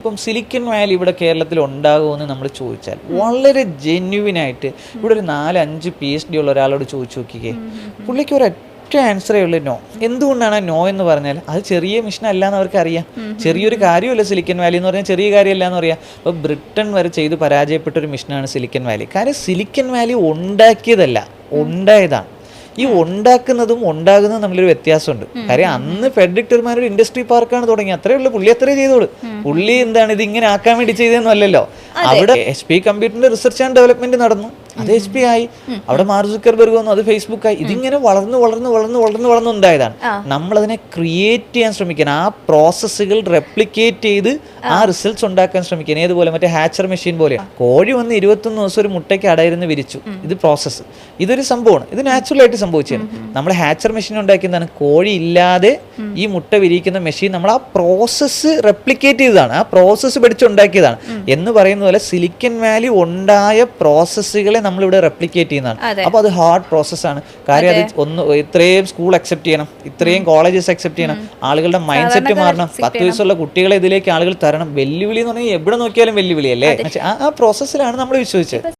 ഇപ്പം silicon Valley ഇവിടെ കേരളത്തിൽ ഉണ്ടാകുമെന്ന് നമ്മൾ ചോദിച്ചാൽ വളരെ ജെന്യുവിൻ ആയിട്ട് ഇവിടെ ഒരു നാല് അഞ്ച് പി എച്ച് ഡി ഉള്ള ഒരാളോട് ചോദിച്ചു നോക്കിക്കേ. പുള്ളിക്ക് ഒരൊറ്റ ആൻസറേ ഉള്ളൂ നോ. എന്തുകൊണ്ടാണ് നോ എന്ന് പറഞ്ഞാൽ അത് ചെറിയ മിഷൻ അല്ല എന്ന് അവർക്ക് അറിയാം. ചെറിയൊരു കാര്യമല്ല സിലിക്കൻ വാലി എന്ന് പറഞ്ഞാൽ ചെറിയ കാര്യമല്ല എന്ന് പറയാം അപ്പോൾ ബ്രിട്ടൻ വരെ ചെയ്ത് പരാജയപ്പെട്ട ഒരു മിഷനാണ് സിലിക്കൻ വാലി. കാര്യം സിലിക്കൻ വാലി ഉണ്ടാക്കിയതല്ല ഉണ്ടായതാണ്. ഈ ഉണ്ടാക്കുന്നതും ഉണ്ടാകുന്നതും തമ്മിലൊരു വ്യത്യാസമുണ്ട്. കാര്യം അന്ന് ഫെഡറിക് ഒരു ഇൻഡസ്ട്രി പാർക്കാണ് തുടങ്ങി അത്രേ ഉള്ളൂ. പുള്ളി അത്രേ ചെയ്തോളൂ. പുള്ളി എന്താണ് ഇത് ഇങ്ങനെ ആക്കാൻ വേണ്ടി ചെയ്തതെന്നും അല്ലല്ലോ. അവിടെ എച്ച് പി കമ്പ്യൂട്ടറിന്റെ റിസർച്ച് ആൻഡ് ഡെവലപ്മെന്റ് നടന്നു. അത് എച്ച് പി ആയി. അവിടെ മാർജുക്കർബർഗ് വന്നു അത് ഫേസ്ബുക്ക് ആയി. ഇതിങ്ങനെ വളർന്ന് വളർന്ന് വളർന്ന് വളർന്ന് വളർന്ന് ഉണ്ടായതാണ്. നമ്മൾ അതിനെ ക്രിയേറ്റ് ചെയ്യാൻ ശ്രമിക്കണം. ആ പ്രോസസ്സുകൾ റെപ്ലിക്കേറ്റ് ചെയ്ത് ആ. റിസൾട്ട്സ് ഉണ്ടാക്കാൻ ശ്രമിക്കണം. ഏതുപോലെ? മറ്റേ ഹാച്ചർ മെഷീൻ പോലെ. കോഴി വന്ന് ഇരുപത്തൊന്ന് ദിവസം ഒരു മുട്ടയ്ക്ക് അടയിരുന്ന് വിരിച്ചു. ഇത് പ്രോസസ്സ് ഇതൊരു സംഭവമാണ്. ഇത് നാച്ചുറൽ ആയിട്ട് സംഭവിച്ചതാണ്. നമ്മൾ ഹാച്ചർ മെഷീൻ ഉണ്ടാക്കിയതാണ് കോഴി ഇല്ലാതെ ഈ മുട്ട വിരിയിക്കുന്ന മെഷീൻ നമ്മൾ ആ പ്രോസസ്സ് റെപ്ലിക്കേറ്റ് ചെയ്തതാണ്. ആ പ്രോസസ്സ് പഠിച്ചുണ്ടാക്കിയതാണ്. എന്ന് പറയുന്ന പോലെ സിലിക്കൻ വാലി ഉണ്ടായ പ്രോസസ്സുകളെ നമ്മളിവിടെ റെപ്ലിക്കേറ്റ് ചെയ്യുന്നതാണ്. അപ്പോൾ അത് ഹാർഡ് പ്രോസസ്സാണ് കാര്യം അത്. ഒന്ന് ഇത്രയും സ്കൂൾ അക്സെപ്റ്റ് ചെയ്യണം. ഇത്രയും കോളേജസ് അക്സെപ്റ്റ് ചെയ്യണം. ആളുകളുടെ മൈൻഡ് സെറ്റ് മാറണം. പത്ത് വയസ്സുള്ള കുട്ടികളെ ഇതിലേക്ക് ആളുകൾ തരണം. വെല്ലുവിളി എന്ന് പറഞ്ഞാൽ എവിടെ നോക്കിയാലും വെല്ലുവിളിയല്ലേ ആ പ്രോസസ്സിലാണ് നമ്മൾ വിശ്വസിച്ചത്.